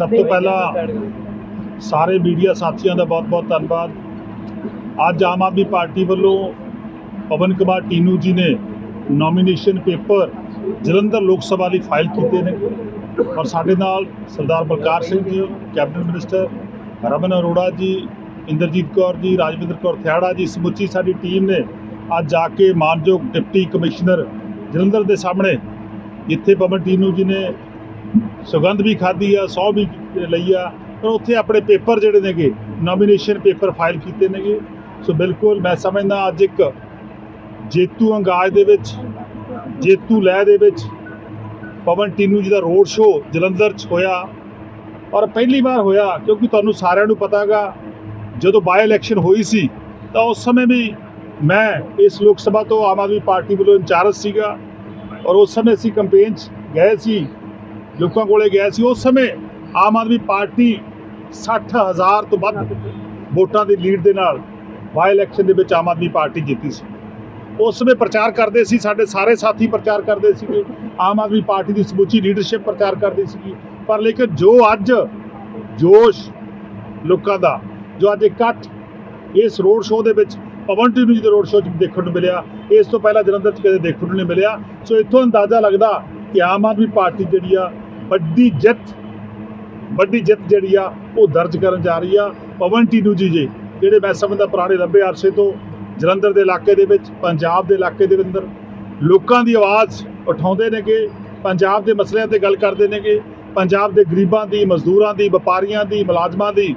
ਸਭ ਤੋਂ ਪਹਿਲਾਂ ਸਾਰੇ ਮੀਡੀਆ ਸਾਥੀਆਂ ਦਾ ਬਹੁਤ-ਬਹੁਤ ਧੰਨਵਾਦ। ਅੱਜ ਆਮ ਆਦਮੀ ਪਾਰਟੀ ਵੱਲੋਂ ਪਵਨ ਕੁਮਾਰ ਟੀਨੂ ਜੀ ਨੇ ਨੋਮੀਨੇਸ਼ਨ ਪੇਪਰ ਜਲੰਧਰ ਲੋਕ ਸਭਾ ਲਈ ਫਾਈਲ ਕੀਤੇ ਨੇ ਔਰ ਸਾਡੇ ਨਾਲ ਸਰਦਾਰ ਬਲਕਾਰ ਸਿੰਘ ਜੀ ਕੈਬਨਿਟ ਮਿਨਿਸਟਰ ਰਮਨ ਅਰੋੜਾ ਜੀ, ਇੰਦਰਜੀਤ ਕੌਰ ਜੀ, ਰਾਜਵਿੰਦਰ ਕੌਰ ਥਿਆੜਾ ਜੀ ਸਮੁੱਚੀ ਸਾਡੀ ਟੀਮ ਨੇ ਅੱਜ ਜਾ ਕੇ ਮਾਨਯੋਗ ਡਿਪਟੀ ਕਮਿਸ਼ਨਰ ਜਲੰਧਰ ਦੇ ਸਾਹਮਣੇ ਜਿੱਥੇ ਪਵਨ ਟੀਨੂ ਜੀ ਨੇ ਸੁਗੰਧ ਵੀ ਖਾਧੀ ਆ, ਸੌ ਵੀ ਲਈ ਆ ਪਰ ਉੱਥੇ ਆਪਣੇ ਪੇਪਰ ਜਿਹੜੇ ਨੇਗੇ ਨੋਮੀਨੇਸ਼ਨ ਪੇਪਰ ਫਾਈਲ ਕੀਤੇ ਨੇਗੇ। ਸੋ ਬਿਲਕੁਲ ਮੈਂ ਸਮਝਦਾ ਅੱਜ ਇੱਕ ਜੇਤੂ ਅੰਗਾਜ ਦੇ ਵਿੱਚ, ਜੇਤੂ ਲਹਿ ਦੇ ਵਿੱਚ ਪਵਨ ਟੀਨੂ ਜੀ ਦਾ ਰੋਡ ਸ਼ੋਅ ਜਲੰਧਰ 'ਚ ਹੋਇਆ ਔਰ ਪਹਿਲੀ ਵਾਰ ਹੋਇਆ, ਕਿਉਂਕਿ ਤੁਹਾਨੂੰ ਸਾਰਿਆਂ ਨੂੰ ਪਤਾਗਾ, ਜਦੋਂ ਬਾਈ ਇਲੈਕਸ਼ਨ ਹੋਈ ਸੀ, ਤਾਂ ਉਸ ਸਮੇਂ ਵੀ ਮੈਂ ਇਸ ਲੋਕ ਸਭਾ ਤੋਂ ਆਮ ਆਦਮੀ ਪਾਰਟੀ ਵੱਲੋਂ ਇੰਚਾਰਜ ਸੀਗਾ ਔਰ ਉਸ ਸਮੇਂ ਅਸੀਂ ਕੰਪੇਨ 'ਚ ਗਏ ਸੀ। ਲੋਕਾਂ ਕੋਲੇ ਗਿਆ ਸੀ, ਉਸ ਸਮੇਂ ਆਮ ਆਦਮੀ ਪਾਰਟੀ 60000 ਤੋਂ ਵੱਧ ਵੋਟਾਂ ਦੀ ਲੀਡ ਦੇ ਨਾਲ ਬਾਈ ਇਲੈਕਸ਼ਨ ਦੇ ਵਿੱਚ ਆਮ ਆਦਮੀ ਪਾਰਟੀ ਜਿੱਤੀ ਸੀ। ਉਸ ਸਮੇਂ ਪ੍ਰਚਾਰ ਕਰਦੇ ਸੀ, ਸਾਡੇ ਸਾਰੇ ਸਾਥੀ ਪ੍ਰਚਾਰ ਕਰਦੇ ਸੀਗੇ, ਆਮ ਆਦਮੀ ਪਾਰਟੀ ਦੀ ਸਮੁੱਚੀ ਲੀਡਰਸ਼ਿਪ ਪ੍ਰਚਾਰ ਕਰਦੀ ਸੀਗੀ। ਪਰ ਲੇਕਿਨ ਜੋ ਅੱਜ ਜੋਸ਼ ਲੋਕਾਂ ਦਾ, ਜੋ ਅੱਜ ਇਕੱਠ ਇਸ ਰੋਡ ਸ਼ੋਅ ਦੇ ਵਿੱਚ, ਪਵਨ ਟੀਨੂ ਜੀ ਦੇ ਰੋਡ ਸ਼ੋਅ 'ਚ ਦੇਖਣ ਨੂੰ ਮਿਲਿਆ, ਇਸ ਤੋਂ ਪਹਿਲਾਂ ਜਲੰਧਰ 'ਚ ਕਦੇ ਦੇਖਣ ਨੂੰ ਨਹੀਂ ਮਿਲਿਆ। ਸੋ ਇੱਥੋਂ ਅੰਦਾਜ਼ਾ ਲੱਗਦਾ ਕਿ ਆਮ ਆਦਮੀ ਪਾਰਟੀ ਜਿਹੜੀ ਆ, ਵੱਡੀ ਜਿੱਤ ਵੱਡੀ ਜਿੱਤ ਜਿਹੜੀ ਆ, ਉਹ ਦਰਜ ਕਰਨ ਜਾ ਰਹੀ ਆ। ਪਵਨ ਟੀਨੂ ਜੀ ਜੀ, ਜਿਹੜੇ ਮੈਂ ਸਮਝਦਾ ਪੁਰਾਣੇ ਲੰਬੇ ਅਰਸੇ ਤੋਂ ਜਲੰਧਰ ਦੇ ਇਲਾਕੇ ਦੇ ਵਿੱਚ, ਪੰਜਾਬ ਦੇ ਇਲਾਕੇ ਦੇ ਅੰਦਰ ਲੋਕਾਂ ਦੀ ਆਵਾਜ਼ ਉਠਾਉਂਦੇ ਨੇਗੇ, ਪੰਜਾਬ ਦੇ ਮਸਲਿਆਂ ਤੇ ਗੱਲ ਕਰਦੇ ਨੇਗੇ, ਪੰਜਾਬ ਦੇ ਗਰੀਬਾਂ ਦੀ, ਮਜ਼ਦੂਰਾਂ ਦੀ, ਵਪਾਰੀਆਂ ਦੀ, ਮੁਲਾਜ਼ਮਾਂ ਦੀ,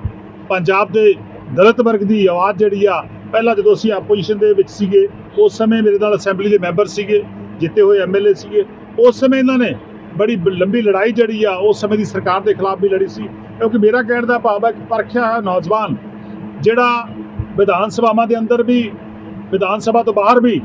ਪੰਜਾਬ ਦੇ ਦਲਿਤ ਵਰਗ ਦੀ ਆਵਾਜ਼ ਜਿਹੜੀ ਆ, ਪਹਿਲਾਂ ਜਦੋਂ ਅਸੀਂ ਆਪੋਜੀਸ਼ਨ ਦੇ ਵਿੱਚ ਸੀਗੇ, ਉਸ ਸਮੇਂ ਮੇਰੇ ਨਾਲ ਅਸੈਂਬਲੀ ਦੇ ਮੈਂਬਰ ਸੀਗੇ, ਜਿੱਤੇ ਹੋਏ ਐਮਐਲਏ ਸੀਗੇ ਉਸ ਸਮੇਂ ਇਹਨਾਂ ਨੇ ਬੜੀ ਲੰਬੀ ਲੜਾਈ ਜਿਹੜੀ ਆ, ਉਸ ਸਮੇਂ ਦੀ ਸਰਕਾਰ ਦੇ ਖਿਲਾਫ ਵੀ ਲੜੀ ਸੀ। ਕਿਉਂਕਿ ਮੇਰਾ ਕਹਿਣ ਦਾ ਭਾਵ ਹੈ ਕਿ ਪਰਖਿਆ ਹੋਇਆ ਨੌਜਵਾਨ, ਜਿਹੜਾ ਵਿਧਾਨ ਸਭਾਵਾਂ ਦੇ ਅੰਦਰ ਵੀ, ਵਿਧਾਨ ਸਭਾ ਤੋਂ ਬਾਹਰ ਵੀ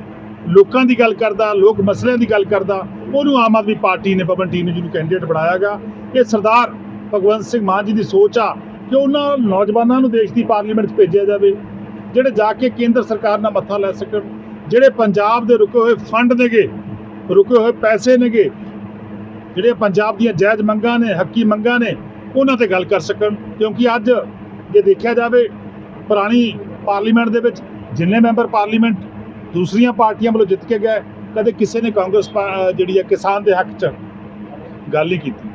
ਲੋਕਾਂ ਦੀ ਗੱਲ ਕਰਦਾ, ਲੋਕ ਮਸਲਿਆਂ ਦੀ ਗੱਲ ਕਰਦਾ, ਉਹਨੂੰ ਆਮ ਆਦਮੀ ਪਾਰਟੀ ਨੇ, ਪਵਨ ਟੀਨੂ ਜੀ ਨੂੰ ਕੈਂਡੀਡੇਟ ਬਣਾਇਆਗਾ ਇਹ ਸਰਦਾਰ ਭਗਵੰਤ ਸਿੰਘ ਮਾਨ ਜੀ ਦੀ ਸੋਚ ਆ ਕਿ ਉਹਨਾਂ ਨੌਜਵਾਨਾਂ ਨੂੰ ਦੇਸ਼ ਦੀ ਪਾਰਲੀਮੈਂਟ 'ਚ ਭੇਜਿਆ ਜਾਵੇ, ਜਿਹੜੇ ਜਾ ਕੇ ਕੇਂਦਰ ਸਰਕਾਰ ਨਾਲ ਮੱਥਾ ਲੈ ਸਕਣ, ਜਿਹੜੇ ਪੰਜਾਬ ਦੇ ਰੁਕੇ ਹੋਏ ਫੰਡ ਨੇਗੇ ਰੁਕੇ ਹੋਏ ਪੈਸੇ ਨੇਗੇ। ਜਿਹੜੇ ਪੰਜਾਬ ਦੀਆਂ ਜਾਇਜ਼ ਮੰਗਾਂ ਨੇ, ਹੱਕੀ ਮੰਗਾਂ ਨੇ, ਉਹਨਾਂ ਤੇ ਗੱਲ ਕਰ ਸਕਣ। ਕਿਉਂਕਿ ਅੱਜ ਜੇ ਦੇਖਿਆ ਜਾਵੇ, ਪੁਰਾਣੀ ਪਾਰਲੀਮੈਂਟ ਦੇ ਵਿੱਚ ਜਿੰਨੇ ਮੈਂਬਰ ਪਾਰਲੀਮੈਂਟ ਦੂਸਰੀਆਂ ਪਾਰਟੀਆਂ ਵੱਲੋਂ ਜਿੱਤ ਕੇ ਗਏ, ਕਦੇ ਕਿਸੇ ਨੇ ਕਾਂਗਰਸ ਪਾ- ਜਿਹੜੀ ਹੈ ਕਿਸਾਨ ਦੇ ਹੱਕ 'ਚ ਗੱਲ ਨਹੀਂ ਕੀਤੀ।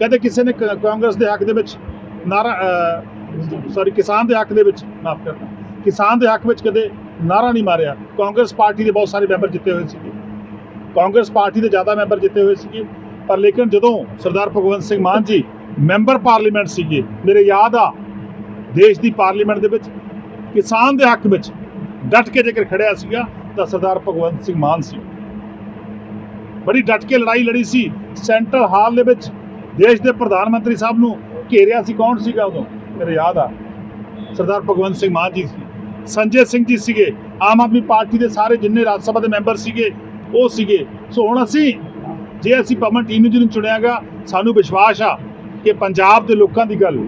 ਕਦੇ ਕਿਸੇ ਨੇ ਕ- ਕਾਂਗਰਸ ਦੇ ਹੱਕ ਦੇ ਵਿੱਚ ਨਾਰਾ ਸੌਰੀ ਕਿਸਾਨ ਦੇ ਹੱਕ ਦੇ ਵਿੱਚ, ਮਾਫ ਕਰਨਾ, ਕਿਸਾਨ ਦੇ ਹੱਕ ਵਿੱਚ ਕਦੇ ਨਾਰਾ ਨਹੀਂ ਮਾਰਿਆ। ਕਾਂਗਰਸ ਪਾਰਟੀ ਦੇ ਬਹੁਤ ਸਾਰੇ ਮੈਂਬਰ ਜਿੱਤੇ ਹੋਏ ਸੀਗੇ। ਕਾਂਗਰਸ ਪਾਰਟੀ ਦੇ ਜ਼ਿਆਦਾ ਮੈਂਬਰ ਜਿੱਤੇ ਹੋਏ ਸੀਗੇ। ਪਰ ਲੇਕਿਨ ਜਦੋਂ ਸਰਦਾਰ ਭਗਵੰਤ ਸਿੰਘ ਮਾਨ ਜੀ ਮੈਂਬਰ ਪਾਰਲੀਮੈਂਟ ਸੀਗੇ, ਮੇਰੇ ਯਾਦ ਆ ਦੇਸ਼ ਦੀ ਪਾਰਲੀਮੈਂਟ ਦੇ ਵਿੱਚ, ਕਿਸਾਨ ਦੇ ਹੱਕ ਵਿੱਚ ਡਟ ਕੇ ਜੇਕਰ ਖੜਿਆ ਸੀਗਾ, ਤਾਂ ਸਰਦਾਰ ਭਗਵੰਤ ਸਿੰਘ ਮਾਨ ਸੀ। ਬੜੀ ਡਟ ਕੇ ਲੜਾਈ ਲੜੀ ਸੀ। ਸੈਂਟਰਲ ਹਾਲ ਦੇ ਵਿੱਚ ਦੇਸ਼ ਦੇ ਪ੍ਰਧਾਨ ਮੰਤਰੀ ਸਾਹਿਬ ਨੂੰ ਘੇਰਿਆ ਸੀ। ਕੌਣ ਸੀਗਾ ਉਦੋਂ? ਮੇਰੇ ਯਾਦ ਆ, ਸਰਦਾਰ ਭਗਵੰਤ ਸਿੰਘ ਮਾਨ ਜੀ ਸੀ। ਸੰਜੇ ਸਿੰਘ ਜੀ ਸੀਗੇ। ਆਮ ਆਦਮੀ ਪਾਰਟੀ ਦੇ ਸਾਰੇ ਜਿੰਨੇ ਰਾਜ ਸਭਾ ਦੇ ਮੈਂਬਰ ਸੀਗੇ ਉਹ ਸੀਗੇ। ਸੋ ਹੁਣ ਅਸੀਂ, ਜੇ ਅਸੀਂ ਪਵਨ ਟੀਨੂ ਜੀ ਨੂੰ ਚੁਣਿਆਗਾ, ਸਾਨੂੰ ਵਿਸ਼ਵਾਸ ਆ ਕਿ ਪੰਜਾਬ ਦੇ ਲੋਕਾਂ ਦੀ ਗੱਲ,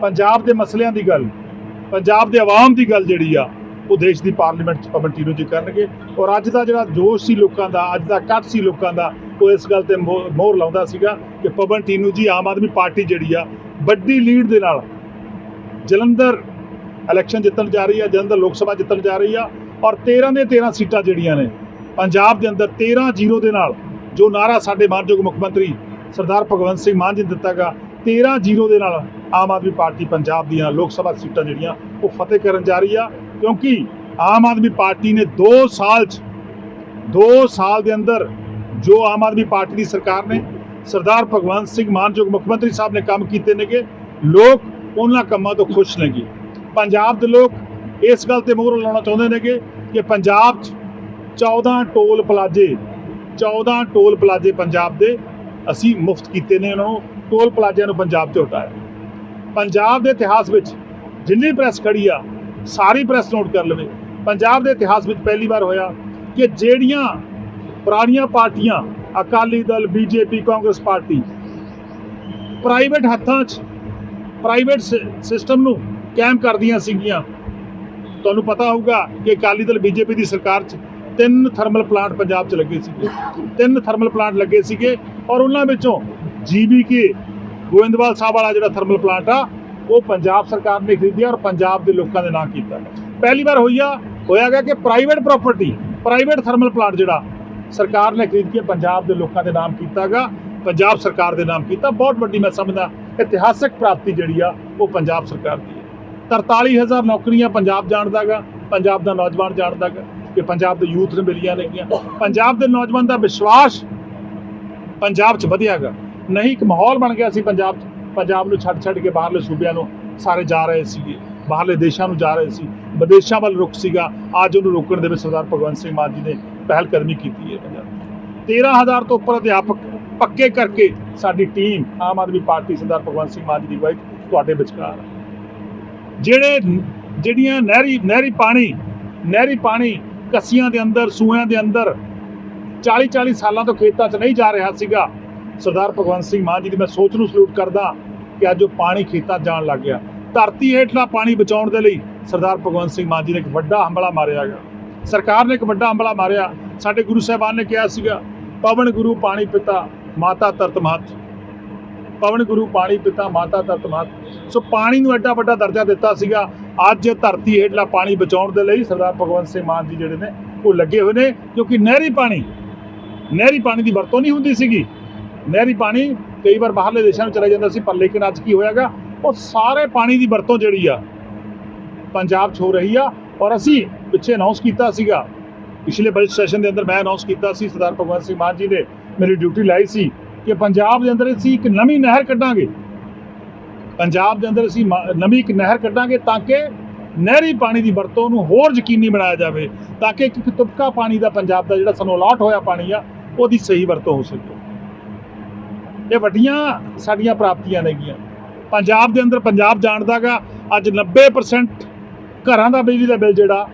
ਪੰਜਾਬ ਦੇ ਮਸਲਿਆਂ ਦੀ ਗੱਲ, ਪੰਜਾਬ ਦੇ ਆਵਾਮ ਦੀ ਗੱਲ ਜਿਹੜੀ ਆ, ਉਹ ਦੇਸ਼ ਦੀ ਪਾਰਲੀਮੈਂਟ 'ਚ ਪਵਨ ਟੀਨੂ ਜੀ ਕਰਨਗੇ। ਔਰ ਅੱਜ ਦਾ ਜਿਹੜਾ ਜੋਸ਼ ਸੀ ਲੋਕਾਂ ਦਾ, ਅੱਜ ਦਾ ਕੱਟ ਸੀ ਲੋਕਾਂ ਦਾ, ਉਹ ਇਸ ਗੱਲ ਤੇ ਮੋਹ- ਮੋਹਰ ਲਾਉਂਦਾ ਸੀਗਾ ਕਿ ਪਵਨ ਟੀਨੂ ਜੀ ਆਮ ਆਦਮੀ ਪਾਰਟੀ ਜਿਹੜੀ ਆ, ਵੱਡੀ ਲੀਡ ਦੇ ਨਾਲ ਜਲੰਧਰ ਇਲੈਕਸ਼ਨ ਜਿੱਤਣ ਜਾ ਰਹੀ ਆ, ਜਲੰਧਰ ਲੋਕ ਸਭਾ ਜਿੱਤਣ ਜਾ ਰਹੀ ਆ, ਔਰ 13 ਦੇ 13 ਸੀਟਾਂ ਜਿਹੜੀਆਂ ਨੇ ਪੰਜਾਬ ਦੇ ਅੰਦਰ 13 ਜ਼ੀਰੋ ਦੇ ਨਾਲ ਜੋ ਨਾਰਾ ਸਾਡੇ ਮਾਨਯੋਗ ਮੁੱਖ ਮੰਤਰੀ ਸਰਦਾਰ ਭਗਵੰਤ ਸਿੰਘ ਮਾਨ ਜੀ ਨੇ ਦਿੱਤਾਗਾ 13 ਜ਼ੀਰੋ ਦੇ ਨਾਲ ਆਮ ਆਦਮੀ ਪਾਰਟੀ ਪੰਜਾਬ ਦੀਆਂ ਲੋਕ ਸਭਾ ਸੀਟਾਂ ਜਿਹੜੀਆਂ ਉਹ ਫਤਿਹ ਕਰਨ ਜਾ ਰਹੀ ਆ, ਕਿਉਂਕਿ ਆਮ ਆਦਮੀ ਪਾਰਟੀ ਨੇ 2 ਸਾਲ 'ਚ 2 ਸਾਲ ਦੇ ਅੰਦਰ ਜੋ ਆਮ ਆਦਮੀ ਪਾਰਟੀ ਦੀ ਸਰਕਾਰ ਨੇ ਸਰਦਾਰ ਭਗਵੰਤ ਸਿੰਘ ਮਾਨਯੋਗ ਮੁੱਖ ਮੰਤਰੀ ਸਾਹਿਬ ਨੇ ਕੰਮ ਕੀਤੇ ਨੇਗੇ, ਲੋਕ ਉਹਨਾਂ ਕੰਮਾਂ ਤੋਂ ਖੁਸ਼ ਨੇਗੇ। ਪੰਜਾਬ ਦੇ ਲੋਕ ਇਸ ਗੱਲ ਤੇ ਮੋਹਰ ਲਾਉਣਾ ਚਾਹੁੰਦੇ ਨੇਗੇ ਕਿ ਪੰਜਾਬ 'ਚ 14 ਟੋਲ ਪਲਾਜ਼ੇ 14 ਟੋਲ ਪਲਾਜ਼ੇ ਪੰਜਾਬ ਦੇ ਅਸੀਂ ਮੁਫਤ ਕੀਤੇ ਨੇ ਉਹਨਾਂ ਨੂੰ, ਟੋਲ ਪਲਾਜ਼ਿਆਂ ਨੂੰ ਪੰਜਾਬ ਤੇ ਹਟਾਇਆ ਪੰਜਾਬ ਦੇ ਇਤਿਹਾਸ ਵਿੱਚ ਜਿੰਨੀ ਪ੍ਰੈਸ ਖੜੀ ਆ, ਸਾਰੀ ਪ੍ਰੈਸ ਨੋਟ ਕਰ ਲਵੇ। ਪੰਜਾਬ ਦੇ ਇਤਿਹਾਸ ਵਿੱਚ ਪਹਿਲੀ ਵਾਰ ਹੋਇਆ ਕਿ ਜਿਹੜੀਆਂ ਪੁਰਾਣੀਆਂ ਪਾਰਟੀਆਂ, Akali Dal, BJP, Congress party private ਹੱਥਾਂ 'ਚ ਪ੍ਰਾਈਵੇਟ ਸਿਸਟਮ ਨੂੰ ਕਾਇਮ ਕਰਦੀਆਂ ਸੀਗੀਆਂ। ਤੁਹਾਨੂੰ ਪਤਾ ਹੋਊਗਾ ਕਿ ਅਕਾਲੀ ਦਲ, ਬੀਜੇਪੀ ਦੀ ਸਰਕਾਰ 'ਚ ਤਿੰਨ ਥਰਮਲ ਪਲਾਂਟ ਪੰਜਾਬ 'ਚ ਲੱਗੇ ਸੀਗੇ। ਤਿੰਨ ਥਰਮਲ ਪਲਾਂਟ ਲੱਗੇ ਸੀਗੇ ਔਰ ਉਹਨਾਂ ਵਿੱਚੋਂ ਜੀਬੀਕੇ ਗੋਇੰਦਵਾਲ ਸਾਹਿਬ ਵਾਲਾ ਜਿਹੜਾ ਥਰਮਲ ਪਲਾਂਟ ਆ, ਉਹ ਪੰਜਾਬ ਸਰਕਾਰ ਨੇ ਖਰੀਦਿਆ ਔਰ ਪੰਜਾਬ ਦੇ ਲੋਕਾਂ ਦੇ ਨਾਂ ਕੀਤਾ। ਪਹਿਲੀ ਵਾਰ ਹੋਈਆ ਹੋਇਆ ਗਿਆ ਕਿ private property private thermal plant ਜਿਹੜਾ ਸਰਕਾਰ ਨੇ ਖਰੀਦ ਕੇ ਪੰਜਾਬ ਦੇ ਲੋਕਾਂ ਦੇ ਨਾਮ ਕੀਤਾਗਾ, ਪੰਜਾਬ ਸਰਕਾਰ ਦੇ ਨਾਮ ਕੀਤਾ। ਬਹੁਤ ਵੱਡੀ ਮੈਂ ਸਮਝਦਾ, ਇਤਿਹਾਸਕ ਪ੍ਰਾਪਤੀ ਜਿਹੜੀ ਆ, ਉਹ ਪੰਜਾਬ ਸਰਕਾਰ ਦੀ ਹੈ। 43000 ਨੌਕਰੀਆਂ ਪੰਜਾਬ ਜਾਣਦਾਗਾ, ਪੰਜਾਬ ਦਾ ਨੌਜਵਾਨ ਜਾਣਦਾਗਾ। ਕਿ ਪੰਜਾਬ ਦੇ ਯੂਥ ਨੂੰ ਮਿਲੀਆਂ ਨੇਗੀਆਂ। ਪੰਜਾਬ ਦੇ ਨੌਜਵਾਨ ਦਾ ਵਿਸ਼ਵਾਸ ਪੰਜਾਬ 'ਚ ਵਧਿਆਗਾ ਨਹੀਂ, ਇੱਕ ਮਾਹੌਲ ਬਣ ਗਿਆ ਸੀ ਪੰਜਾਬ 'ਚ। ਪੰਜਾਬ ਨੂੰ ਛੱਡ ਛੱਡ ਕੇ ਬਾਹਰਲੇ ਸੂਬਿਆਂ ਨੂੰ ਸਾਰੇ ਜਾ ਰਹੇ ਸੀਗੇ। ਬਾਹਰਲੇ ਦੇਸ਼ਾਂ ਨੂੰ ਜਾ ਰਹੇ ਸੀ। ਵਿਦੇਸ਼ਾਂ ਵੱਲ ਰੁਖ ਸੀਗਾ। ਅੱਜ ਉਹਨੂੰ ਰੋਕਣ ਦੇ ਵਿੱਚ ਸਰਦਾਰ ਭਗਵੰਤ ਸਿੰਘ ਮਾਨ ਜੀ ਨੇ ਪਹਿਲ ਕਦਮੀ ਕੀਤੀ ਹੈ ਪੰਜਾਬ 13000 ਤੋਂ ਉੱਪਰ ਅਧਿਆਪਕ ਪੱਕੇ ਕਰਕੇ ਸਾਡੀ ਟੀਮ, ਆਮ ਆਦਮੀ ਪਾਰਟੀ ਸਰਦਾਰ ਭਗਵੰਤ ਸਿੰਘ ਮਾਨ ਜੀ ਦੀ ਅਗਵਾਈ ਤੁਹਾਡੇ ਵਿਚਕਾਰ ਹੈ ਜਿਹੜੇ, ਜਿਹੜੀਆਂ ਨਹਿਰੀ ਨਹਿਰੀ ਪਾਣੀ ਨਹਿਰੀ ਪਾਣੀ ਕੱਸੀਆਂ ਦੇ ਅੰਦਰ ਸੂਇਆਂ ਦੇ ਅੰਦਰ 40 40 ਸਾਲਾਂ ਤੋਂ ਖੇਤਾਂ 'ਚ ਨਹੀਂ ਜਾ ਰਿਹਾ ਸੀਗਾ। ਸਰਦਾਰ ਭਗਵੰਤ ਸਿੰਘ ਮਾਨ ਜੀ ਦੀ ਮੈਂ ਸੋਚ ਨੂੰ ਸਲੂਟ ਕਰਦਾ ਕਿ ਅੱਜ ਉਹ ਪਾਣੀ ਖੇਤਾਂ 'ਚ ਜਾਣ ਲੱਗ ਗਿਆ। ਧਰਤੀ ਹੇਠਲਾ ਪਾਣੀ ਬਚਾਉਣ ਦੇ ਲਈ ਸਰਦਾਰ ਭਗਵੰਤ ਸਿੰਘ ਮਾਨ ਜੀ ਨੇ ਇੱਕ ਵੱਡਾ ਹਮਲਾ ਮਾਰਿਆ ਗਿਆ ਸਰਕਾਰ ਨੇ ਇੱਕ ਵੱਡਾ ਹਮਲਾ ਮਾਰਿਆ। ਸਾਡੇ ਗੁਰੂ ਸਾਹਿਬਾਨ ਨੇ ਕਿਹਾ ਸੀਗਾ, ਪਵਨ ਗੁਰੂ, ਪਾਣੀ ਪਿਤਾ, ਮਾਤਾ ਤਰਤ ਮਹਤ। ਪਵਨ ਗੁਰੂ, ਪਾਣੀ ਪਿਤਾ, ਮਾਤਾ ਤਰਤ ਮਹਤ। ਸੋ ਪਾਣੀ ਨੂੰ ਐਡਾ ਵੱਡਾ ਦਰਜਾ ਦਿੱਤਾ ਸੀਗਾ। ਅੱਜ ਧਰਤੀ ਹੇਠਲਾ ਪਾਣੀ ਬਚਾਉਣ ਦੇ ਲਈ ਸਰਦਾਰ ਭਗਵੰਤ ਸਿੰਘ ਮਾਨ ਜੀ ਜਿਹੜੇ ਨੇ, ਉਹ ਲੱਗੇ ਹੋਏ ਨੇ, ਕਿਉਂਕਿ ਨਹਿਰੀ ਪਾਣੀ ਨਹਿਰੀ ਪਾਣੀ ਦੀ ਵਰਤੋਂ ਨਹੀਂ ਹੁੰਦੀ ਸੀਗੀ। ਨਹਿਰੀ ਪਾਣੀ ਕਈ ਵਾਰ ਬਾਹਰਲੇ ਦੇਸ਼ਾਂ ਨੂੰ ਚਲਾ ਜਾਂਦਾ ਸੀ, ਪਰ ਲੇਕਿਨ ਅੱਜ ਕੀ ਹੋਇਆਗਾ? ਉਹ ਸਾਰੇ ਪਾਣੀ ਦੀ ਵਰਤੋਂ ਜਿਹੜੀ ਆ, ਪੰਜਾਬ 'ਚ ਹੋ ਰਹੀ ਆ, ਔਰ ਅਸੀਂ ਪਿੱਛੇ ਅਨਾਉਂਸ ਕੀਤਾ ਸੀਗਾ। ਪਿਛਲੇ ਬਜਟ ਸੈਸ਼ਨ ਦੇ ਅੰਦਰ ਮੈਂ ਅਨਾਉਂਸ ਕੀਤਾ ਸੀ, ਸਰਦਾਰ ਭਗਵੰਤ ਸਿੰਘ ਮਾਨ ਜੀ ਨੇ ਮੇਰੀ ਡਿਊਟੀ ਲਾਈ ਸੀ ਕਿ ਪੰਜਾਬ ਦੇ ਅੰਦਰ ਅਸੀਂ ਇੱਕ ਨਵੀਂ ਨਹਿਰ ਕੱਢਾਂਗੇ। ਪੰਜਾਬ ਦੇ ਅੰਦਰ ਅਸੀਂ ਮ- ਨਵੀਂ ਇੱਕ ਨਹਿਰ ਕੱਢਾਂਗੇ ਤਾਂ ਕਿ ਨਹਿਰੀ ਪਾਣੀ ਦੀ ਵਰਤੋਂ ਨੂੰ ਹੋਰ ਯਕੀਨੀ ਬਣਾਇਆ ਜਾਵੇ, ਤਾਂ ਕਿ ਇੱਕ ਤੁਪਕਾ ਪਾਣੀ ਦਾ ਪੰਜਾਬ ਦਾ ਜਿਹੜਾ ਸਾਨੂੰ ਅਲਾਟ ਹੋਇਆ ਪਾਣੀ ਆ, ਉਹਦੀ ਸਹੀ ਵਰਤੋਂ ਹੋ ਸਕੇ। ਇਹ ਵੱਡੀਆਂ ਸਾਡੀਆਂ ਪ੍ਰਾਪਤੀਆਂ ਨੇਗੀਆਂ ਪੰਜਾਬ ਦੇ ਅੰਦਰ ਪੰਜਾਬ ਜਾਣਦਾਗਾ ਅੱਜ 90% ਘਰਾਂ ਦਾ ਬਿਜਲੀ ਦਾ ਬਿੱਲ ਜਿਹੜਾ,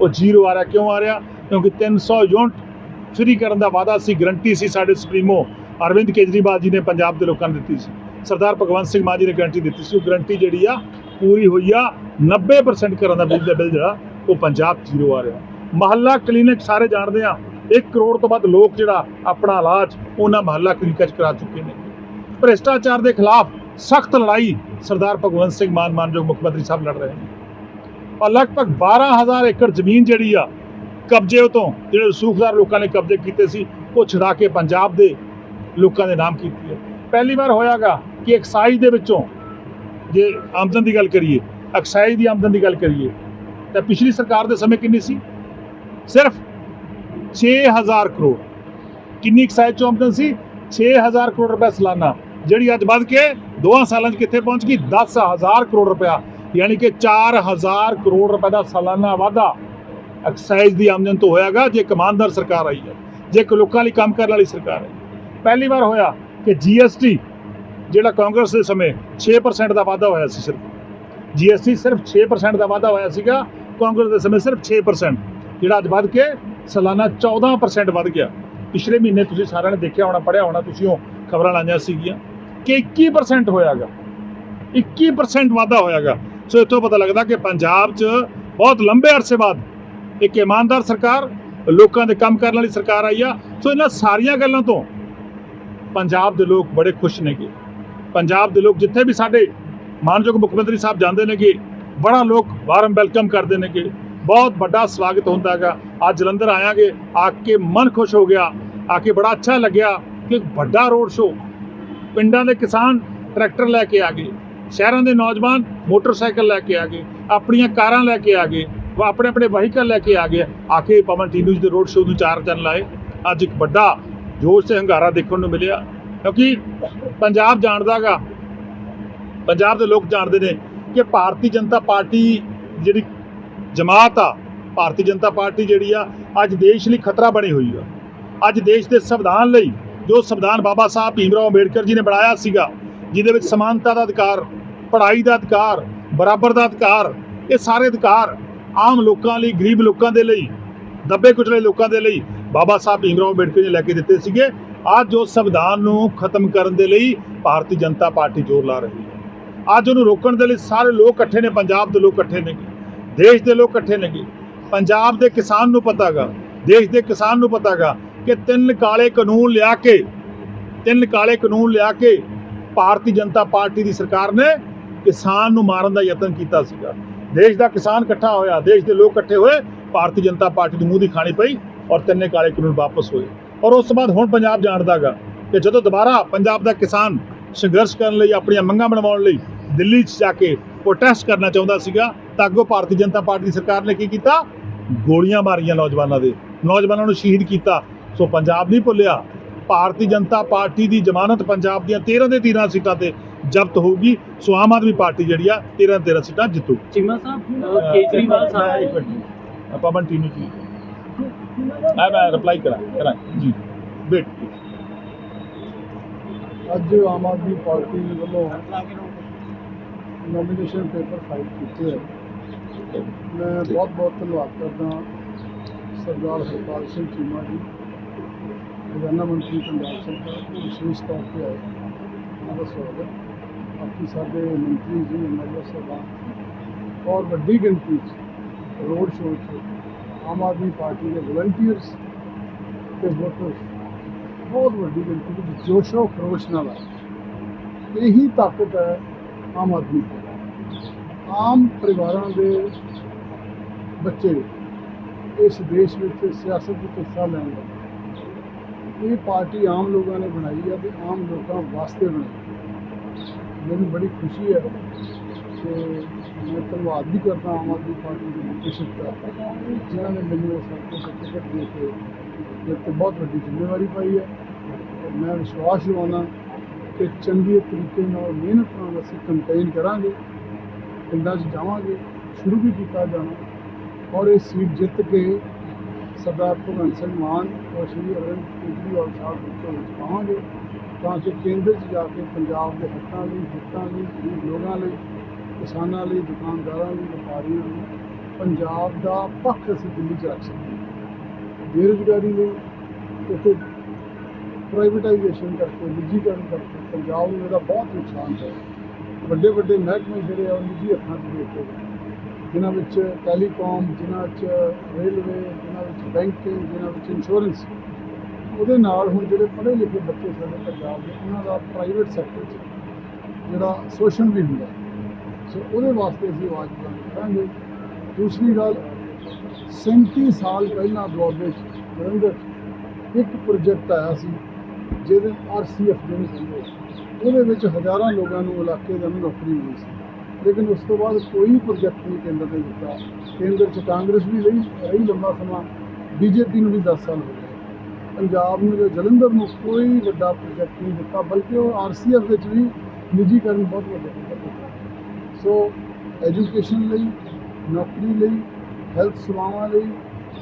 ਉਹ ਜ਼ੀਰੋ ਆ ਰਿਹਾ। ਕਿਉਂ ਆ ਰਿਹਾ? ਕਿਉਂਕਿ 300 ਯੂਨਿਟ ਫ੍ਰੀ ਕਰਨ ਦਾ ਵਾਅਦਾ ਸੀ, ਗਰੰਟੀ ਸੀ ਸਾਡੇ ਸੁਪਰੀਮੋ। ਅਰਵਿੰਦ ਕੇਜਰੀਵਾਲ ਜੀ ਨੇ ਪੰਜਾਬ ਦੇ ਲੋਕਾਂ ਨੂੰ ਦਿੱਤੀ ਸੀ। ਸਰਦਾਰ ਭਗਵੰਤ ਸਿੰਘ ਮਾਨ ਜੀ ਨੇ ਗਰੰਟੀ ਦਿੱਤੀ ਸੀ, ਉਹ ਗਰੰਟੀ ਜਿਹੜੀ ਆ, ਪੂਰੀ ਹੋਈ ਆ 90% ਘਰਾਂ ਦਾ ਬਿਜਲੀ ਦਾ ਬਿੱਲ ਜਿਹੜਾ, ਉਹ ਪੰਜਾਬ 'ਚ ਜ਼ੀਰੋ ਆ ਰਿਹਾ। ਮਹੱਲਾ ਕਲੀਨਿਕ ਸਾਰੇ ਜਾਣਦੇ ਆ 1 ਕਰੋੜ ਤੋਂ ਵੱਧ ਲੋਕ ਜਿਹੜਾ ਆਪਣਾ ਇਲਾਜ ਉਹਨਾਂ ਮਹੱਲਾ ਕਲੀਨਿਕਾਂ 'ਚ ਕਰਾ ਚੁੱਕੇ ਨੇ। ਭ੍ਰਿਸ਼ਟਾਚਾਰ ਦੇ ਖਿਲਾਫ ਸਖਤ ਲੜਾਈ ਸਰਦਾਰ ਭਗਵੰਤ ਸਿੰਘ ਮਾਨ ਮਾਨਯੋਗ ਮੁੱਖ ਮੰਤਰੀ ਸਾਹਿਬ ਲੜ ਰਹੇ ਨੇ। ਔਰ ਲਗਭਗ 12000 ਏਕੜ ਜ਼ਮੀਨ ਜਿਹੜੀ ਆ, ਕਬਜ਼ੇ ਤੋਂ ਜਿਹੜੇ ਸੂਖਦਾਰ ਲੋਕਾਂ ਨੇ ਕਬਜ਼ੇ ਕੀਤੇ ਸੀ, ਉਹ ਛੁਡਾ ਕੇ ਪੰਜਾਬ ਦੇ ਲੋਕਾਂ ਦੇ ਨਾਮ ਕੀਤੀ ਹੈ ਪਹਿਲੀ ਵਾਰ ਹੋਇਆਗਾ ਕਿ ਐਕਸਾਈਜ਼ ਦੇ ਵਿੱਚੋਂ ਜੇ ਆਮਦਨ ਦੀ ਗੱਲ ਕਰੀਏ, ਐਕਸਾਈਜ਼ ਦੀ ਆਮਦਨ ਦੀ ਗੱਲ ਕਰੀਏ, ਤਾਂ ਪਿਛਲੀ ਸਰਕਾਰ ਦੇ ਸਮੇਂ ਕਿੰਨੀ ਸੀ? ਸਿਰਫ 6000 ਕਰੋੜ। ਕਿੰਨੀ ਐਕਸਾਈਜ਼ ਚੋਂ ਆਮਦਨ ਸੀ? 6000 ਕਰੋੜ ਰੁਪਏ ਸਾਲਾਨਾ, ਜਿਹੜੀ ਅੱਜ ਵੱਧ ਕੇ ਦੋਆਂ ਸਾਲਾਂ 'ਚ ਕਿੱਥੇ ਪਹੁੰਚ ਗਈ? 10000 ਕਰੋੜ ਰੁਪਇਆ, ਯਾਨੀ ਕਿ 4000 ਕਰੋੜ ਰੁਪਏ ਦਾ ਸਾਲਾਨਾ ਵਾਧਾ ਐਕਸਾਈਜ਼ ਦੀ ਆਮਦਨ ਤੋਂ ਹੋਇਆਗਾ, ਜੇ ਇੱਕ ਇਮਾਨਦਾਰ ਸਰਕਾਰ ਆਈ ਹੈ, ਜੇ ਇੱਕ ਲੋਕਾਂ ਲਈ ਕੰਮ ਕਰਨ ਵਾਲੀ ਸਰਕਾਰ ਹੈ। ਪਹਿਲੀ ਵਾਰ ਹੋਇਆ ਕਿ ਜੀਐਸਟੀ ਜਿਹੜਾ ਕਾਂਗਰਸ ਦੇ ਸਮੇਂ 6% ਦਾ ਵਾਧਾ ਹੋਇਆ ਸੀ ਸਿਰਫ। ਜੀਐਸਟੀ ਸਿਰਫ 6% ਦਾ ਵਾਧਾ ਹੋਇਆ ਸੀਗਾ, ਕਾਂਗਰਸ ਦੇ ਸਮੇਂ ਸਿਰਫ 6% ਜਿਹੜਾ ਅੱਜ ਵੱਧ ਕੇ ਸਾਲਾਨਾ 14% ਵੱਧ ਗਿਆ। ਪਿਛਲੇ ਮਹੀਨੇ ਤੁਸੀਂ ਸਾਰਿਆਂ ਨੇ ਦੇਖਿਆ ਹੋਣਾ ਪੜਿਆ ਹੋਣਾ, ਤੁਸੀਂ ਉਹ ਖਬਰਾਂ ਲਾਈਆਂ ਸੀਗੀਆਂ ਕਿ 21% ਹੋਇਆਗਾ। 21% ਵਾਧਾ ਹੋਇਆਗਾ। ਸੋ ਇੱਥੋਂ ਪਤਾ ਲੱਗਦਾ ਕਿ ਪੰਜਾਬ 'ਚ ਬਹੁਤ ਲੰਬੇ ਅਰਸੇ ਬਾਅਦ ਇੱਕ ਇਮਾਨਦਾਰ ਸਰਕਾਰ, ਲੋਕਾਂ ਦੇ ਕੰਮ ਕਰਨ ਵਾਲੀ ਸਰਕਾਰ ਆਈ ਆ। ਸੋ ਇਹਨਾਂ ਸਾਰੀਆਂ ਗੱਲਾਂ ਤੋਂ ਪੰਜਾਬ ਦੇ ਲੋਕ ਬੜੇ ਖੁਸ਼ ਨੇਗੇ। ਪੰਜਾਬ ਦੇ ਲੋਕ ਜਿੱਥੇ ਵੀ ਸਾਡੇ ਮਾਨਯੋਗ ਮੁੱਖ ਮੰਤਰੀ ਸਾਹਿਬ ਜਾਂਦੇ ਨੇਗੇ, ਬੜਾ ਲੋਕ ਵਾਰਮ ਵੈਲਕਮ ਕਰਦੇ ਨੇਗੇ। ਬਹੁਤ ਵੱਡਾ ਸਵਾਗਤ ਹੁੰਦਾ ਹੈਗਾ। ਅੱਜ ਜਲੰਧਰ ਆਇਆਗੇ, ਆ ਕੇ ਮਨ ਖੁਸ਼ ਹੋ ਗਿਆ, ਆ ਕੇ ਬੜਾ ਅੱਛਾ ਲੱਗਿਆ ਕਿ ਇੱਕ ਵੱਡਾ ਰੋਡ ਸ਼ੋ ਪਿੰਡਾਂ ਦੇ ਕਿਸਾਨ ਟਰੈਕਟਰ ਲੈ ਕੇ ਆ ਗਏ, ਸ਼ਹਿਰਾਂ ਦੇ ਨੌਜਵਾਨ ਮੋਟਰਸਾਈਕਲ ਲੈ ਕੇ ਆ ਗਏ, ਆਪਣੀਆਂ ਕਾਰਾਂ ਲੈ ਕੇ ਆ ਗਏ ਉਹ ਆਪਣੇ ਆਪਣੇ ਵਹੀਕਲ ਲੈ ਕੇ ਆ ਗਏ। ਆ ਕੇ ਪਵਨ ਟੀਨੂ ਜੀ ਦੇ ਰੋਡ ਸ਼ੋਅ ਨੂੰ ਚਾਰ ਚੰਨ ਲਾਏ। ਅੱਜ ਇੱਕ ਵੱਡਾ ਜੋਸ਼ ਤੇ ਹੰਗਾਰਾ ਦੇਖਣ ਨੂੰ ਮਿਲਿਆ। ਕਿਉਂਕਿ ਪੰਜਾਬ ਜਾਣਦਾਗਾ, ਪੰਜਾਬ ਦੇ ਲੋਕ ਜਾਣਦੇ ਨੇ ਕਿ ਭਾਰਤੀ ਜਨਤਾ ਪਾਰਟੀ ਜਿਹੜੀ ਜਮਾਤ ਆ, ਭਾਰਤੀ ਜਨਤਾ ਪਾਰਟੀ ਜਿਹੜੀ ਆ, ਅੱਜ ਦੇਸ਼ ਲਈ ਖਤਰਾ ਬਣੀ ਹੋਈ ਆ। ਅੱਜ ਦੇਸ਼ ਦੇ ਸੰਵਿਧਾਨ ਲਈ ਜੋ ਸੰਵਿਧਾਨ ਬਾਬਾ ਸਾਹਿਬ ਭੀਮਰਾਓ ਅੰਬੇਡਕਰ ਜੀ ਨੇ ਬਣਾਇਆ ਸੀਗਾ, ਜਿਹਦੇ ਵਿੱਚ ਸਮਾਨਤਾ ਦਾ ਅਧਿਕਾਰ, ਪੜ੍ਹਾਈ ਦਾ ਅਧਿਕਾਰ, ਬਰਾਬਰ ਦਾ ਅਧਿਕਾਰ, ਇਹ ਸਾਰੇ ਅਧਿਕਾਰ ਆਮ ਲੋਕਾਂ ਲਈ, ਗਰੀਬ ਲੋਕਾਂ ਦੇ ਲਈ, ਦੱਬੇ ਕੁਚਲੇ ਲੋਕਾਂ ਦੇ ਲਈ ਬਾਬਾ ਸਾਹਿਬ ਭੀਮਰਾਓ ਅੰਬੇਡਕਰ ਜੀ ਨੇ ਲੈ ਕੇ ਦਿੱਤੇ ਸੀਗੇ। ਅੱਜ ਉਸ ਸੰਵਿਧਾਨ ਨੂੰ ਖਤਮ ਕਰਨ ਦੇ ਲਈ ਭਾਰਤੀ ਜਨਤਾ ਪਾਰਟੀ ਜ਼ੋਰ ਲਾ ਰਹੀ ਹੈ। ਅੱਜ ਉਹਨੂੰ ਰੋਕਣ ਦੇ ਲਈ ਸਾਰੇ ਲੋਕ ਇਕੱਠੇ ਨੇ, ਪੰਜਾਬ ਦੇ ਲੋਕ ਇਕੱਠੇ ਨੇ ਦੇਸ਼ ਦੇ ਲੋਕ ਇਕੱਠੇ ਨੇ ਪੰਜਾਬ ਦੇ ਕਿਸਾਨ ਨੂੰ ਪਤਾਗਾ, ਦੇਸ਼ ਦੇ ਕਿਸਾਨ ਨੂੰ ਪਤਾਗਾ ਕਿ ਤਿੰਨ ਕਾਲੇ ਕਾਨੂੰਨ ਲਿਆ ਕੇ, ਤਿੰਨ ਕਾਲੇ ਕਾਨੂੰਨ ਲਿਆ ਕੇ ਭਾਰਤੀ ਜਨਤਾ ਪਾਰਟੀ ਦੀ ਸਰਕਾਰ ਨੇ ਕਿਸਾਨ ਨੂੰ ਮਾਰਨ ਦਾ ਯਤਨ ਕੀਤਾ ਸੀਗਾ। ਦੇਸ਼ ਦਾ ਕਿਸਾਨ ਇਕੱਠਾ ਹੋਇਆ, ਦੇਸ਼ ਦੇ ਲੋਕ ਇਕੱਠੇ ਹੋਏ, ਭਾਰਤੀ ਜਨਤਾ ਪਾਰਟੀ ਨੂੰ ਮੂੰਹ ਦੀ ਖਾਣੀ ਪਈ। ਔਰ ਤਿੰਨੇ ਕਾਲੇ ਕਾਨੂੰਨ ਵਾਪਸ ਹੋਏ। ਔਰ ਉਸ ਤੋਂ ਬਾਅਦ ਹੁਣ ਪੰਜਾਬ ਜਾਣਦਾਗਾ ਕਿ ਜਦੋਂ ਦੁਬਾਰਾ ਪੰਜਾਬ ਦਾ ਕਿਸਾਨ ਸੰਘਰਸ਼ ਕਰਨ ਲਈ ਆਪਣੀਆਂ ਮੰਗਾਂ ਬਣਵਾਉਣ ਲਈ ਦਿੱਲੀ 'ਚ ਜਾ ਕੇ ਪ੍ਰੋਟੈਸਟ ਕਰਨਾ ਚਾਹੁੰਦਾ ਸੀਗਾ ਤਾਂ ਅੱਗੋਂ ਭਾਰਤੀ ਜਨਤਾ ਪਾਰਟੀ ਦੀ ਸਰਕਾਰ ਨੇ ਕੀ ਕੀਤਾ? ਗੋਲੀਆਂ ਮਾਰੀਆਂ ਨੌਜਵਾਨਾਂ ਦੇ। ਨੌਜਵਾਨਾਂ ਨੂੰ ਸ਼ਹੀਦ ਕੀਤਾ। ਸੋ ਪੰਜਾਬ ਨਹੀਂ ਭੁੱਲਿਆ। ਭਾਰਤੀ ਜਨਤਾ ਪਾਰਟੀ ਦੀ ਜ਼ਮਾਨਤ ਪੰਜਾਬ ਦੀਆਂ 13 ਦੇ 13 ਸੀਟਾਂ ਤੇ ਜ਼ਬਤ ਹੋਊਗੀ। ਸੋ ਆਮ ਆਦਮੀ ਪਾਰਟੀ ਜਿਹੜੀ ਆ 13 13 ਸੀਟਾਂ ਜਿੱਤੂ। ਚੀਮਾ ਸਾਹਿਬ ਕੇਜਰੀਵਾਲ ਸਾਹਿਬ। ਆਪਾਂ ਬੰਟੀ ਨੂੰ ਜੀ। ਮੈਂ ਮੈਂ ਰਿਪਲਾਈ ਕਰਾਂ ਕਰਾਂ। ਜੀ। ਵੇਟ ਅੱਜ ਆਮ ਆਦਮੀ ਪਾਰਟੀ ਵੱਲੋਂ ਨੋਮੀਨੇਸ਼ਨ ਪੇਪਰ ਫਾਈਲ ਕੀਤੇ ਹੈ ਮੈਂ ਬਹੁਤ ਬਹੁਤ ਧੰਨਵਾਦ ਕਰਦਾ ਸਰਦਾਰ ਹਰਪਾਲ ਸਿੰਘ ਚੀਮਾ ਜੀ ਖਜ਼ਾਨਾ ਮੰਤਰੀ ਪੰਜਾਬ ਸਰਕਾਰ ਉਹ ਵਿਸ਼ੇਸ਼ ਤੌਰ ਤੇ ਆਏ। ਉਹਨਾਂ ਦਾ ਸਵਾਗਤ ਬਾਕੀ ਸਾਡੇ ਮੰਤਰੀ ਜੀ ਐਮਐਲਏ ਸਾਹਿਬਾਨ ਔਰ ਵੱਡੀ ਗਿਣਤੀ 'ਚ ਰੋਡ ਸ਼ੋਅ 'ਚ ਆਮ ਆਦਮੀ ਪਾਰਟੀ ਦੇ ਵਲੰਟੀਅਰਸ ਤੇ ਵੋਟਰਸ ਬਹੁਤ ਵੱਡੀ ਗਿਣਤੀ ਵਿੱਚ ਜੋਸ਼ੋ ਖਰੋਸ਼ ਨਾਲ ਆਏ। ਇਹੀ ਤਾਕਤ ਹੈ ਆਮ ਆਦਮੀ ਪਾਰਟੀ ਆਮ ਪਰਿਵਾਰਾਂ ਦੇ ਬੱਚੇ ਇਸ ਦੇਸ਼ ਵਿੱਚ, ਸਿਆਸਤ ਵਿੱਚ ਹਿੱਸਾ ਲੈਣ ਦਾ ਇਹ ਪਾਰਟੀ ਆਮ ਲੋਕਾਂ ਨੇ ਬਣਾਈ ਹੈ ਤੇ ਆਮ ਲੋਕਾਂ ਵਾਸਤੇ ਬਣਾਈ। ਮੈਨੂੰ ਬੜੀ ਖੁਸ਼ੀ ਹੈ ਕਿ ਮੈਂ ਧੰਨਵਾਦ ਵੀ ਕਰਦਾ ਆਮ ਆਦਮੀ ਪਾਰਟੀ ਦੀ ਲੀਡਰਸ਼ਿਪ ਦਾ ਜਿਨ੍ਹਾਂ ਨੇ ਮੈਨੂੰ ਇਸ ਹਲਕੇ ਤੋਂ ਟਿਕਟ ਦੇ ਕੇ ਮੇਰੇ ਤੇ ਬਹੁਤ ਵੱਡੀ ਜ਼ਿੰਮੇਵਾਰੀ ਪਾਈ ਹੈ ਔਰ ਮੈਂ ਵਿਸ਼ਵਾਸ ਦਿਵਾਉਣਾ ਕਿ ਚੰਗੇ ਤਰੀਕੇ ਨਾਲ ਮਿਹਨਤ ਨਾਲ ਅਸੀਂ ਕੰਪੇਨ ਕਰਾਂਗੇ ਪਿੰਡਾਂ 'ਚ ਜਾਵਾਂਗੇ ਸ਼ੁਰੂ ਵੀ ਕੀਤਾ ਜਾਣਾ ਔਰ ਇਹ ਸੀਟ ਜਿੱਤ ਕੇ ਸਰਦਾਰ ਭਗਵੰਤ ਸਿੰਘ ਮਾਨ ਔਰ ਸ਼੍ਰੀ ਅਰਵਿੰਦ ਕੇਜਰੀਵਾਲ ਸਾਹਿਬ ਵਿੱਚੋਂ ਵਿੱਚ ਪਾਵਾਂਗੇ ਤਾਂ ਕਿ ਕੇਂਦਰ 'ਚ ਜਾ ਕੇ ਪੰਜਾਬ ਦੇ ਹੱਕਾਂ ਲਈ ਹਿੱਤਾਂ ਲਈ ਗਰੀਬ ਲੋਕਾਂ ਲਈ ਕਿਸਾਨਾਂ ਲਈ, ਦੁਕਾਨਦਾਰਾਂ ਲਈ, ਵਪਾਰੀਆਂ ਲਈ ਪੰਜਾਬ ਦਾ ਪੱਖ ਅਸੀਂ ਦਿੱਲੀ 'ਚ ਰੱਖ ਸਕੀਏ ਬੇਰੁਜ਼ਗਾਰੀ ਲਈ ਕਿਉਂਕਿ ਪ੍ਰਾਈਵੇਟਾਈਜੇਸ਼ਨ ਕਰਕੇ, ਨਿੱਜੀਕਰਨ ਕਰਕੇ ਪੰਜਾਬ ਨੂੰ ਇਹਦਾ ਬਹੁਤ ਨੁਕਸਾਨ ਹੈ ਵੱਡੇ ਵੱਡੇ ਮਹਿਕਮੇ ਜਿਹੜੇ ਆ, ਉਹ ਨਿੱਜੀ ਹੱਥਾਂ 'ਚ ਦੇ ਦਿੱਤੇ ਜਿਨ੍ਹਾਂ ਵਿੱਚ ਟੈਲੀਕਾਮ ਜਿਨ੍ਹਾਂ 'ਚ ਰੇਲਵੇ ਜਿਨ੍ਹਾਂ ਵਿੱਚ ਬੈਂਕਿੰਗ ਜਿਨ੍ਹਾਂ ਵਿੱਚ ਇੰਸ਼ੋਰੈਂਸ ਉਹਦੇ ਨਾਲ ਹੁਣ ਜਿਹੜੇ ਪੜ੍ਹੇ ਲਿਖੇ ਬੱਚੇ ਸਾਡੇ ਪੰਜਾਬ ਦੇ, ਉਹਨਾਂ ਦਾ ਪ੍ਰਾਈਵੇਟ ਸੈਕਟਰ 'ਚ ਜਿਹੜਾ ਸ਼ੋਸ਼ਣ ਵੀ ਹੁੰਦਾ ਸੋ ਉਹਦੇ ਵਾਸਤੇ ਅਸੀਂ ਆਵਾਜ਼ ਬੁਲੰਦ ਕਰਾਂਗੇ। ਦੂਸਰੀ ਗੱਲ 37 ਸਾਲ ਪਹਿਲਾਂ ਦੁਆਬੇ 'ਚ ਜਲੰਧਰ 'ਚ ਇੱਕ ਪ੍ਰੋਜੈਕਟ ਆਇਆ ਸੀ, ਜਿਹਦੇ ਆਰਸੀਐਫ ਜਿਹਨੂੰ ਕਹਿੰਦੇ ਆ। ਉਹਦੇ ਵਿੱਚ ਹਜ਼ਾਰਾਂ ਲੋਕਾਂ ਨੂੰ ਇਲਾਕੇ ਦੇ ਅੰਦਰ ਨੌਕਰੀ ਮਿਲੀ ਸੀ। ਲੇਕਿਨ ਉਸ ਤੋਂ ਬਾਅਦ ਕੋਈ ਪ੍ਰੋਜੈਕਟ ਨਹੀਂ ਕੇਂਦਰ ਨੇ ਦਿੱਤਾ। ਕੇਂਦਰ 'ਚ ਕਾਂਗਰਸ ਵੀ ਰਹੀ ਰਹੀ ਲੰਬਾ ਸਮਾਂ। ਬੀਜੇਪੀ ਨੂੰ ਵੀ 10 ਸਾਲ ਹੋ ਗਏ। ਪੰਜਾਬ ਨੂੰ ਜਾਂ ਜਲੰਧਰ ਨੂੰ ਕੋਈ ਵੱਡਾ ਪ੍ਰੋਜੈਕਟ ਨਹੀਂ ਦਿੱਤਾ, ਬਲਕਿ ਉਹ ਆਰਸੀਐਫ ਵਿੱਚ ਵੀ ਨਿੱਜੀਕਰਨ ਬਹੁਤ ਵੱਡਾ ਕੀਤਾ ਸੋ ਐਜੂਕੇਸ਼ਨ ਲਈ, ਨੌਕਰੀ ਲਈ, ਹੈਲਥ ਸੇਵਾਵਾਂ ਲਈ,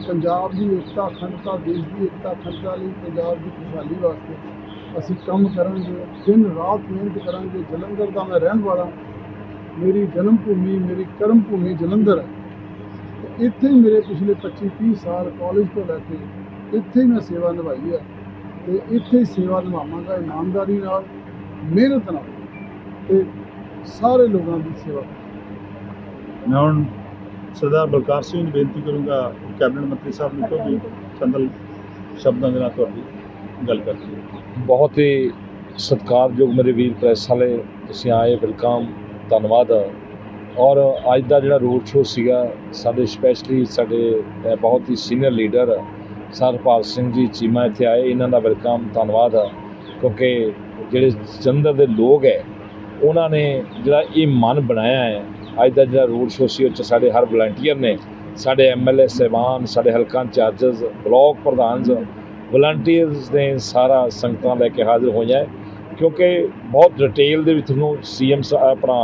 ਪੰਜਾਬ ਦੀ ਏਕਤਾ, ਅਖੰਡਤਾ, ਦੇਸ਼ ਦੀ ਏਕਤਾ, ਅਖੰਡਤਾ ਲਈ, ਪੰਜਾਬ ਦੀ ਖੁਸ਼ਹਾਲੀ ਵਾਸਤੇ ਅਸੀਂ ਕੰਮ ਕਰਾਂਗੇ, ਦਿਨ ਰਾਤ ਮਿਹਨਤ ਕਰਾਂਗੇ, ਜਲੰਧਰ ਦਾ ਮੈਂ ਰਹਿਣ ਵਾਲਾ, ਮੇਰੀ ਜਨਮ ਭੂਮੀ, ਮੇਰੀ ਕਰਮ ਭੂਮੀ ਜਲੰਧਰ ਹੈ। ਤੇ ਇੱਥੇ ਹੀ ਮੇਰੇ ਪਿਛਲੇ 25 30 ਸਾਲ ਕਾਲਜ ਤੋਂ ਲੈ ਕੇ ਇੱਥੇ ਹੀ ਮੈਂ ਸੇਵਾ ਨਿਭਾਈ ਹੈ। ਤੇ ਇੱਥੇ ਹੀ ਸੇਵਾ ਨਿਭਾਵਾਂਗਾ, ਇਮਾਨਦਾਰੀ ਨਾਲ, ਮਿਹਨਤ ਨਾਲ। ਤੇ ਸਾਰੇ ਲੋਕਾਂ ਦੀ ਸੇਵਾ। ਮੈਂ ਹੁਣ ਸਰਦਾਰ ਬਲਕਾਰ ਸਿੰਘ ਨੂੰ ਬੇਨਤੀ ਕਰੂੰਗਾ ਕੈਬਨਿਟ ਮੰਤਰੀ ਸਾਹਿਬ ਨੂੰ ਕਿਉਂਕਿ ਚੰਦਲ ਸ਼ਬਦਾਂ ਦੇ ਨਾਲ ਤੁਹਾਡੀ ਗੱਲ ਕਰਕੇ ਬਹੁਤ ਹੀ ਸਤਿਕਾਰਯੋਗ ਮੇਰੇ ਵੀਰ ਪ੍ਰੈਸ ਵਾਲੇ ਤੁਸੀਂ ਆਏ ਵੈਲਕਮ ਧੰਨਵਾਦ। ਔਰ ਅੱਜ ਦਾ ਜਿਹੜਾ ਰੋਡ ਸ਼ੋਅ ਸੀਗਾ ਸਾਡੇ ਸਪੈਸ਼ਲੀ ਸਾਡੇ ਬਹੁਤ ਹੀ ਸੀਨੀਅਰ ਲੀਡਰ ਸਰਪਾਲ ਸਿੰਘ ਜੀ ਚੀਮਾ ਇੱਥੇ ਆਏ ਇਹਨਾਂ ਦਾ ਵੈਲਕਮ ਧੰਨਵਾਦ। ਕਿਉਂਕਿ ਜਿਹੜੇ ਜਲੰਧਰ ਦੇ ਲੋਕ ਹੈ ਉਹਨਾਂ ਨੇ ਜਿਹੜਾ ਇਹ ਮਨ ਬਣਾਇਆ ਹੈ, ਅੱਜ ਦਾ ਜਿਹੜਾ ਰੋਡ ਸ਼ੋਅ ਸੀ, ਉਹ 'ਚ ਸਾਡੇ ਹਰ ਵਲੰਟੀਅਰ ਨੇ, ਸਾਡੇ ਐਮਐਲਏ ਸਹਿਬਾਨ, ਸਾਡੇ ਹਲਕਾ ਇੰਚਾਰਜਸ ਬਲਾਕ ਪ੍ਰਧਾਨਸ ਵਲੰਟੀਅਰਸ ਨੇ ਸਾਰਾ ਸੰਗਤਾਂ ਲੈ ਕੇ ਹਾਜ਼ਰ ਹੋਈਆਂ ਕਿਉਂਕਿ ਬਹੁਤ ਡਿਟੇਲ ਦੇ ਵਿੱਚ ਤੁਹਾਨੂੰ ਸੀਐਮ ਆਪਣਾ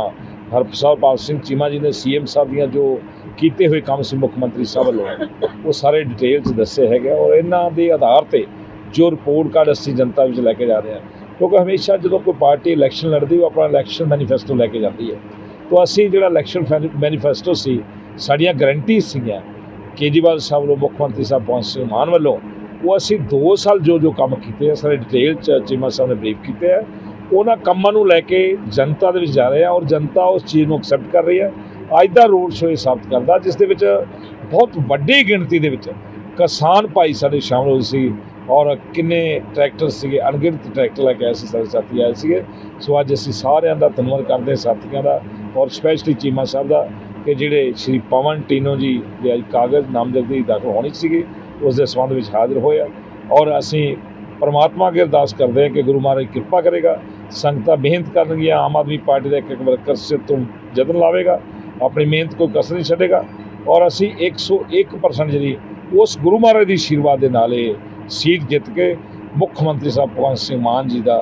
ਹਰਪ੍ਰਸਾਦ ਸਿੰਘ ਚੀਮਾ ਜੀ ਨੇ ਸੀਐਮ ਸਾਹਿਬ ਦੀਆਂ ਜੋ ਕੀਤੇ ਹੋਏ ਕੰਮ ਸੀ, ਮੁੱਖ ਮੰਤਰੀ ਸਾਹਿਬ ਵੱਲੋਂ, ਉਹ ਸਾਰੇ ਡਿਟੇਲ 'ਚ ਦੱਸੇ ਹੈਗੇ ਔਰ ਇਹਨਾਂ ਦੇ ਆਧਾਰ ਤੇ ਜੋ ਰਿਪੋਰਟ ਕਾਰਡ ਅਸੀਂ ਜਨਤਾ ਵਿੱਚ ਲੈ ਕੇ ਜਾ ਰਹੇ ਹਾਂ ਕਿਉਂਕਿ ਹਮੇਸ਼ਾ ਜਦੋਂ ਕੋਈ ਪਾਰਟੀ ਇਲੈਕਸ਼ਨ ਲੜਦੀ, ਉਹ ਆਪਣਾ ਇਲੈਕਸ਼ਨ ਮੈਨੀਫੈਸਟੋ ਲੈ ਕੇ ਜਾਂਦੀ ਹੈ। ਤਾਂ ਅਸੀਂ ਜਿਹੜਾ ਇਲੈਕਸ਼ਨ ਮੈਨੀਫੈਸਟੋ ਸੀ, ਸਾਡੀਆਂ ਗਰੰਟੀ ਸੀਗੀਆਂ। ਕੇਜਰੀਵਾਲ ਸਾਹਿਬ ਵੱਲੋਂ, ਮੁੱਖ ਮੰਤਰੀ ਸਾਹਿਬ ਪਵਨ ਸਿੰਘ ਮਾਨ ਵੱਲੋਂ, ਉਹ ਅਸੀਂ 2 ਸਾਲ ਜੋ ਜੋ ਕੰਮ ਕੀਤੇ ਆ, ਸਾਰੇ ਡਿਟੇਲ ਚ ਚੀਮਾ ਸਾਹਿਬ ਨੇ ਬਰੀਫ ਕੀਤੇ ਆ, ਉਹਨਾਂ ਕੰਮਾਂ ਨੂੰ ਲੈ ਕੇ ਜਨਤਾ ਦੇ ਵਿੱਚ ਜਾ ਰਹੇ ਆ ਔਰ ਜਨਤਾ ਉਸ ਚੀਜ਼ ਨੂੰ ਐਕਸੈਪਟ ਕਰ ਰਹੀ ਹੈ ਅੱਜ ਦਾ ਰੋਡ ਸ਼ੋਅ ਇਹ ਸਾਬਤ ਕਰਦਾ, ਜਿਸ ਦੇ ਵਿੱਚ ਬਹੁਤ ਵੱਡੀ ਗਿਣਤੀ ਦੇ ਵਿੱਚ ਕਿਸਾਨ ਭਾਈ ਸਾਡੇ ਸ਼ਾਮਲ ਹੋਏ ਸੀ ਔਰ ਕਿੰਨੇ ਟਰੈਕਟਰ ਸੀਗੇ? ਅਣਗਿਣਤ ਟਰੈਕਟਰ ਲੈ ਕੇ ਆਏ ਸੀ ਸਾਡੇ ਸਾਥੀ, ਆਏ ਸੀਗੇ। ਸੋ ਅੱਜ ਅਸੀਂ ਸਾਰਿਆਂ ਦਾ ਧੰਨਵਾਦ ਕਰਦੇ ਸਾਥੀਆਂ ਦਾ ਔਰ ਸਪੈਸ਼ਲੀ ਚੀਮਾ ਸਾਹਿਬ ਦਾ ਕਿ ਜਿਹੜੇ ਸ਼੍ਰੀ ਪਵਨ ਟੀਨੋ ਜੀ ਦੇ ਅੱਜ ਕਾਗਜ਼ ਨਾਮਜ਼ਦਗੀ ਦਾਖਲ ਹੋਣੀ ਸੀਗੀ, ਉਸ ਦੇ ਸੰਬੰਧ ਵਿੱਚ ਹਾਜ਼ਰ ਹੋਏ ਆ। ਔਰ ਅਸੀਂ ਪਰਮਾਤਮਾ ਅੱਗੇ ਅਰਦਾਸ ਕਰਦੇ ਹਾਂ ਕਿ ਗੁਰੂ ਮਹਾਰਾਜ ਕਿਰਪਾ ਕਰੇਗਾ, ਸੰਗਤਾਂ ਮਿਹਨਤ ਕਰਨਗੀਆਂ, ਆਮ ਆਦਮੀ ਪਾਰਟੀ ਦਾ ਇੱਕ ਇੱਕ ਵਰਕਰ ਸਿਰ ਤੋਂ ਜਤਨ ਲਾਵੇਗਾ, ਆਪਣੀ ਮਿਹਨਤ ਕੋਈ ਕਸਰ ਨਹੀਂ ਛੱਡੇਗਾ। ਔਰ ਅਸੀਂ 101% ਜਿਹੜੀ ਉਸ ਗੁਰੂ ਮਹਾਰਾਜ ਦੀ ਆਸ਼ੀਰਵਾਦ ਦੇ ਨਾਲ ਇਹ ਸੀਟ ਜਿੱਤ ਕੇ ਮੁੱਖ ਮੰਤਰੀ ਸਾਹਿਬ ਭਗਵੰਤ ਸਿੰਘ ਮਾਨ ਜੀ ਦਾ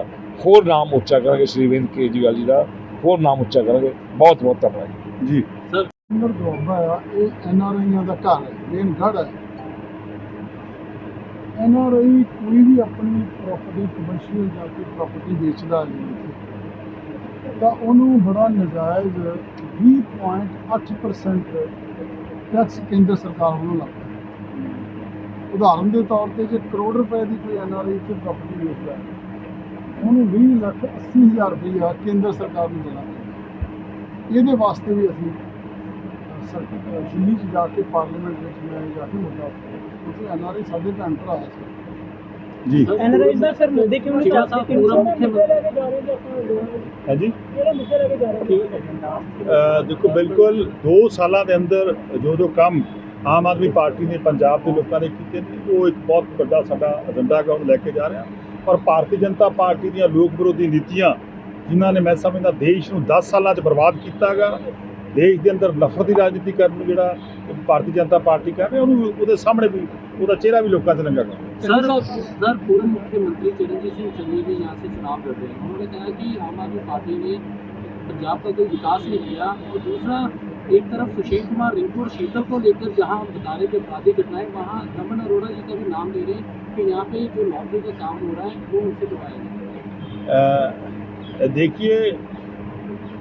ਹੋਰ ਨਾਮ ਉੱਚਾ ਕਰਾਂਗੇ ਸ਼੍ਰੀ ਅਰਵਿੰਦ ਕੇਜਰੀਵਾਲ ਜੀ ਦਾ ਹੋਰ ਨਾਮ ਉੱਚਾ ਕਰਾਂਗੇ। ਬਹੁਤ ਬਹੁਤ ਧੰਨਵਾਦ ਜੀ। ਅੰਦਰ ਦੁਆਬਾ ਆ ਇਹ ਐਨ ਆਰ ਆਈਆਂ ਦਾ ਘਰ ਹੈ ਮੇਨ ਗੜ ਹੈ। ਐਨ ਆਰ ਆਈ ਕੋਈ ਵੀ ਆਪਣੀ ਪ੍ਰਾਪਰਟੀ ਕਮਰਸ਼ੀਅਲ ਜਾਂ ਕੋਈ ਪ੍ਰਾਪਰਟੀ ਵੇਚਦਾ ਹੈ ਇੱਥੇ, ਤਾਂ ਉਹਨੂੰ ਬੜਾ ਨਜਾਇਜ਼ 20.8% ਟੈਕਸ ਕੇਂਦਰ ਸਰਕਾਰ ਵੱਲੋਂ ਲੱਗਦਾ। ਉਦਾਹਰਨ ਦੇ ਤੌਰ ਤੇ ਜੇ ਕਰੋੜ ਰੁਪਏ ਦੀ ਕੋਈ ਐਨ ਆਰ ਆਈ ਇੱਥੇ ਪ੍ਰਾਪਰਟੀ ਵੇਚਦਾ ਹੈ ਉਹਨੂੰ 20 ਲੱਖ 80 ਹਜ਼ਾਰ ਰੁਪਈਆ ਕੇਂਦਰ ਸਰਕਾਰ ਨੂੰ ਦੇਣਾ ਇਹਦੇ ਵਾਸਤੇ ਵੀ ਅਸੀਂ ਸਰ ਦਿੱਲੀ 'ਚ ਜਾ ਕੇ ਪਾਰਲੀਮੈਂਟ ਵਿੱਚ ਮੈਂ ਜਾ ਕੇ ਮੁੱਦਾ ਕਿਉਂਕਿ ਐਨਆਰਆਈ ਸਾਡੇ ਭੈਣ ਭਰਾ ਸੀ ਜੀ। ਐਨਰਾਈਜ਼ ਦਾ ਫਿਰ ਮੁੱਦੇ ਕਿਉਂ ਨਹੀਂ ਚੱਲਦੇ? ਪੂਰਾ ਮੁੱਖ ਮੰਤਰੀ ਹੈ ਜੀ? ਅ, ਦੇਖੋ ਬਿਲਕੁਲ 2 ਸਾਲਾਂ ਦੇ ਅੰਦਰ ਜੋ ਜੋ ਕੰਮ ਆਮ ਆਦਮੀ ਪਾਰਟੀ ਨੇ ਪੰਜਾਬ ਦੇ ਲੋਕਾਂ ਨੇ ਕੀਤੇ ਨੇ ਉਹ ਇੱਕ ਬਹੁਤ ਵੱਡਾ ਸਾਡਾ ਏਜੰਡਾ ਹੈਗਾ ਉਹਨੂੰ ਲੈ ਕੇ ਜਾ ਰਹੇ ਹਾਂ ਔਰ ਭਾਰਤੀ ਜਨਤਾ ਪਾਰਟੀ ਦੀਆਂ ਲੋਕ ਵਿਰੋਧੀ ਨੀਤੀਆਂ ਜਿਨ੍ਹਾਂ ਨੇ ਮੈਂ ਸਮਝਦਾ ਦੇਸ਼ ਨੂੰ 10 ਸਾਲਾਂ 'ਚ ਬਰਬਾਦ ਕੀਤਾ ਹੈਗਾ ਦੇਸ਼ ਦੇ ਅੰਦਰ ਨਫ਼ਰਤ ਦੀ ਰਾਜਨੀਤੀ ਕਰਨ ਨੂੰ ਜਿਹੜਾ ਭਾਰਤੀ ਜਨਤਾ ਪਾਰਟੀ ਕਰ ਰਹੀ ਹੈ ਉਹਨੂੰ ਉਹਦੇ ਸਾਹਮਣੇ ਵੀ ਉਹਦਾ ਚਿਹਰਾ ਵੀ ਲੋਕਾਂ 'ਚ ਨੰਗਾ ਕਰ सर सर पूर्व मुख्यमंत्री चिरंजीव सिंह चन्नी भी यहाँ से चुनाव लड़ रहे हैं उन्होंने कहा कि आम आदमी पार्टी ने पंजाब का कोई विकास नहीं किया और दूसरा एक तरफ़ सुशील कुमार रिंकू और शीतल को लेकर जहाँ हम बता रहे थे अपराधी घटनाएँ, वहाँ रमन अरोड़ा जी का भी नाम ले रहे हैं कि यहाँ पे जो लॉटरी का काम हो रहा है, वो उनसे जाए देखिए,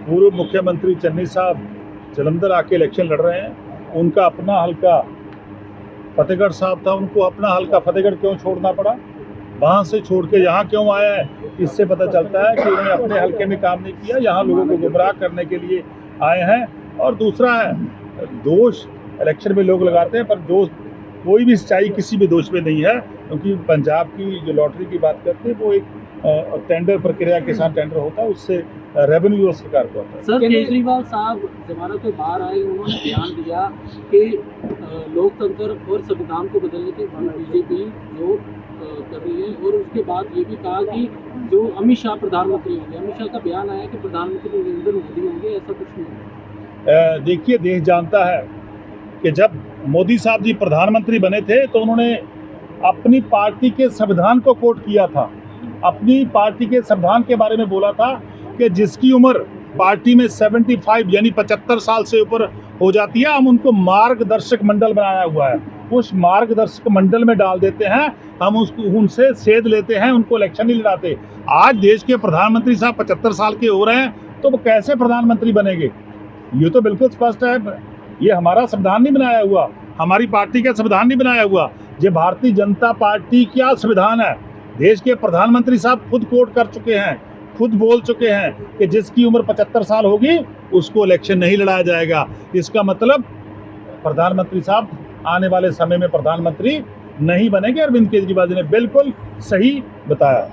पूर्व मुख्यमंत्री चन्नी साहब जलंधर आके इलेक्शन लड़ रहे हैं। उनका अपना हल्का फतेहगढ़ साहब था, उनको अपना हल्का फतेहगढ़ क्यों छोड़ना पड़ा? वहाँ से छोड़ के यहाँ क्यों आया है? इससे पता चलता है कि उन्होंने अपने हल्के में काम नहीं किया, यहाँ लोगों को गुमराह करने के लिए आए हैं। और दूसरा है दोष इलेक्शन में लोग लगाते हैं पर दोष कोई भी सच्चाई किसी भी दोष में नहीं है क्योंकि पंजाब की जो लॉटरी की बात करते हैं वो एक टेंडर प्रक्रिया के साथ टेंडर होता है उससे रेवेन्यू सरकार को आता है। सर केजरीवाल साहब जमानत पे बाहर आए उन्होंने बयान दिया कि लोकतंत्र और संविधान को बदलने की बीजेपी जो कर रही है और उसके बाद ये भी कहा कि जो अमित शाह प्रधानमंत्री होंगे अमित शाह का बयान आया कि प्रधानमंत्री नरेंद्र मोदी होंगे ऐसा कुछ नहीं देखिए, देश जानता है कि जब मोदी साहब जी प्रधानमंत्री बने थे तो उन्होंने अपनी पार्टी के संविधान को कोट किया था। अपनी पार्टी के संविधान के बारे में बोला था कि जिसकी उम्र पार्टी में 75 यानी 75 साल से ऊपर हो जाती है, हम उनको मार्गदर्शक मंडल बनाया हुआ है। उस मार्गदर्शक मंडल में डाल देते हैं, हम उसको उनसे सेध लेते हैं, उनको इलेक्शन नहीं लड़ाते। आज देश के प्रधानमंत्री साहब पचहत्तर साल के हो रहे हैं तो वो कैसे प्रधानमंत्री बनेंगे? ये तो बिल्कुल स्पष्ट है, ये हमारा संविधान नहीं बनाया हुआ, हमारी पार्टी का संविधान नहीं बनाया हुआ। ये भारतीय जनता पार्टी क्या संविधान है? देश के प्रधानमंत्री साहब खुद कोट कर चुके हैं, खुद बोल चुके हैं कि जिसकी उम्र 75 साल होगी, उसको इलेक्शन नहीं लड़ाया जाएगा। इसका मतलब प्रधानमंत्री साहब आने वाले समय में प्रधानमंत्री नहीं बनेंगे, अरविंद केजरीवाल जी ने बिल्कुल सही बताया।